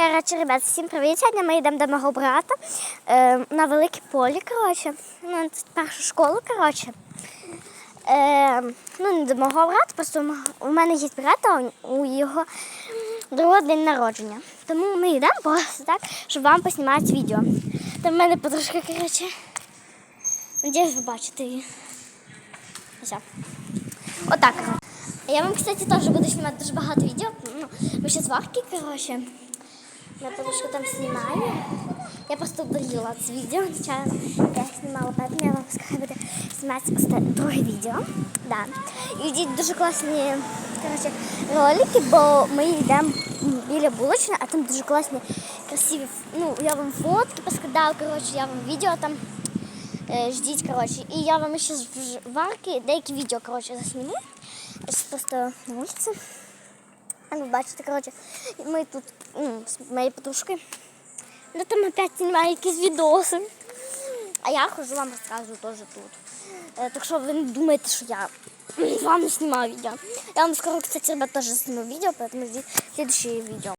Коротше, ребят, всім привіт. Сьогодні ми йдемо до мого брата е, на велике полі. Коротше. Ну, це перша школа, коротше. Е, ну, не до мого брата, просто у мене є брат, а у- його другого день народження. Тому ми йдемо просто так, щоб вам поснімати відео. Там в мене подружка, коротше. Надіюсь, ви бачите її. Все. Отак. Я вам, кстати, теж буду знімати дуже багато відео. Ну, ми ще зварки, коротше. Моя подружка там знімає. Я просто удалила це відео. Звичайно, я знімала, поэтому я вам скажу, буде знімати оста- друге відео. Да. І йдіть дуже класні коротше, ролики, бо ми йдемо м, біля булочної, а там дуже класні, красиві. Ну, я вам фотки поскидала, коротше, я вам відео там е, ждіть, коротше. І я вам ще з варки деякі відео, коротше, засніму. Я зараз просто на вулиці. А ви бачите, коротше, ми тут ну, з моєю подружкою. Ну там опять знімаю якісь відоси. А я хожу вам розказую теж тут. Е, так що ви не думаєте, що я вам не знімаю відео. Я вам скоро, кстати, ребят, теж зніму відео, поэтому здесь следующее відео.